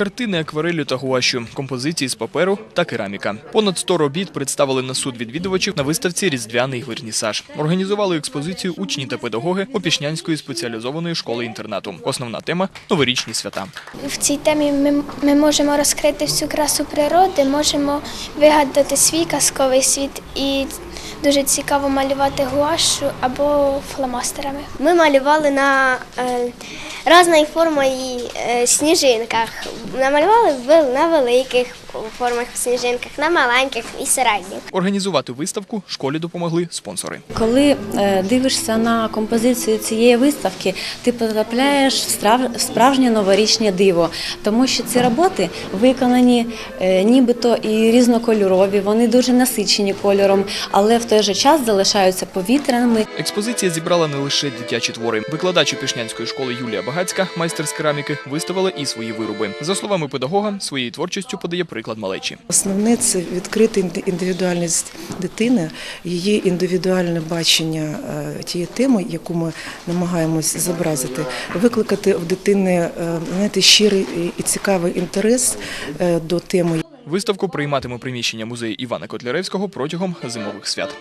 Картини акварелю та гуашю, композиції з паперу та кераміка. Понад 100 робіт представили на суд відвідувачів на виставці Різдвяний вернісаж. Організували експозицію учні та педагоги Опішнянської спеціалізованої школи-інтернату. Основна тема новорічні свята. В цій темі ми, ми можемо розкрити всю красу природи, можемо вигадати свій казковий світ і дуже цікаво малювати гуашу або фломастерами. Ми малювали на е, різної форми е, сніжинках. Намалювали на великих формах сніжинках, на маленьких і середніх. Організувати виставку школі допомогли спонсори. Коли е, дивишся на композицію цієї виставки, ти потрапляєш в справжнє новорічне диво, тому що ці роботи виконані е, нібито і різнокольорові, вони дуже насичені кольором, але в той же час залишаються повітряними. Експозиція зібрала не лише дитячі твори. Викладач Опішнянської школи Юлія Багацька, майстер з кераміки, виставила і свої вироби. За словами педагога, своєю творчістю подає приклад малечі. Основне це відкрити інди- індивідуальність дитини, її індивідуальне бачення е, тієї теми, яку ми намагаємось зобразити, викликати в дитини е, знаєте, щирий і- і цікавий інтерес е, до теми. Виставку прийматиме приміщення музею Івана Котляревського протягом зимових свят.